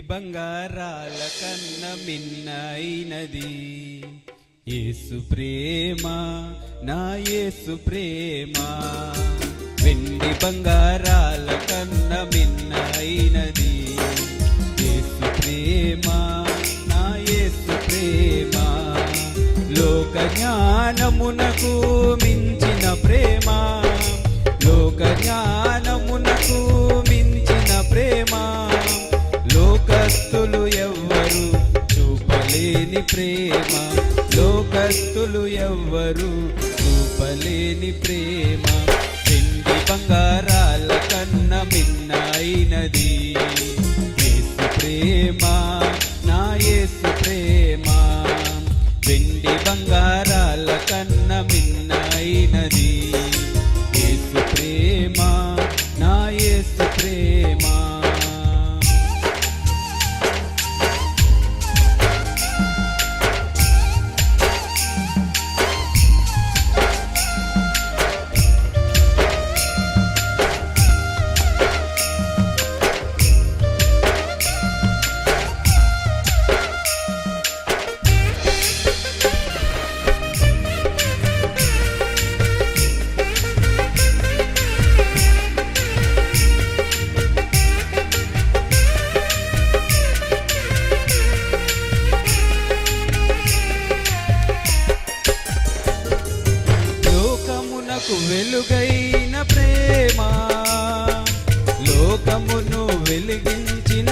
బంగారాల కన్న మిన్నైనది. ఏసు ప్రేమ నా ఏసు ప్రేమ. వెండి బంగారాల కన్న మిన్నైనది. ఏసు ప్రేమ నా ఏసు ప్రేమ. లోక జ్ఞానమునకు మించిన ప్రేమ. లోక జ్ఞానమునకు మించిన ప్రేమ. లోకస్తులు ఎవ్వరు చూపలేని ప్రేమ. లోకస్తులు ఎవ్వరు చూపలేని ప్రేమ. వెండి బంగారాల కన్న మిన్నైనది.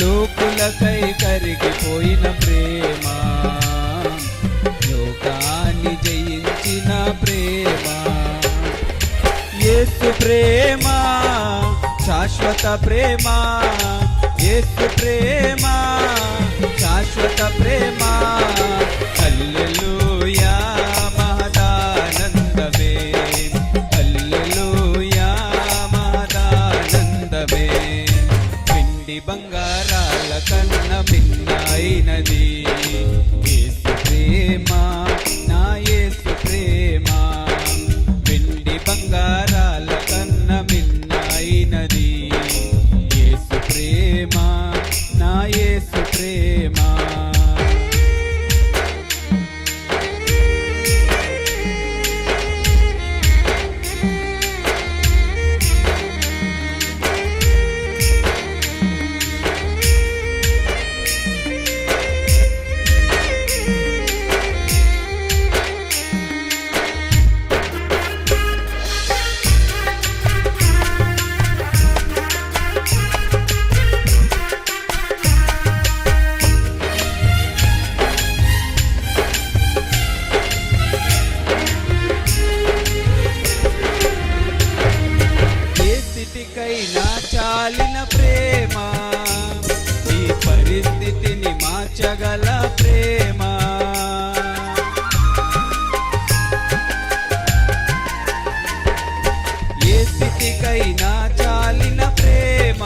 లోకులకై కరిగిపోయిన ప్రేమ. లోకాన్ని జయించిన ప్రేమ. యేసు ప్రేమ శాశ్వత ప్రేమ. యేసు ప్రేమ శాశ్వత ప్రేమ. హల్లెలూయా. ప్రేమ నా యేసు ప్రేమ. తీర్చగల ప్రేమ. ఏ స్థితికైనా చాలిన ప్రేమ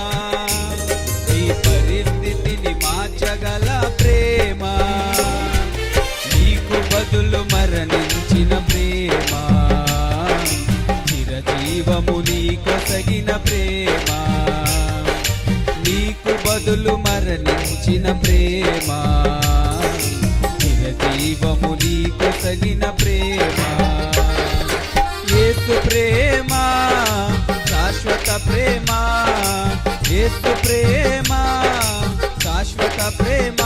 ఈ పరిస్థితిని మార్చగల ప్రేమ. నీకు బదులు మరణించిన ప్రేమ చిరజీవము నీకొసగిన ప్రేమ. నీకు బదులు మరణించిన ప్రేమ. దీపపు నీకు తగిన ప్రేమ. యేసు ప్రేమ శాశ్వత ప్రేమ. యేసు ప్రేమ శాశ్వత ప్రేమ.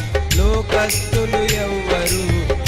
లోకస్తులు ఎవ్వరు.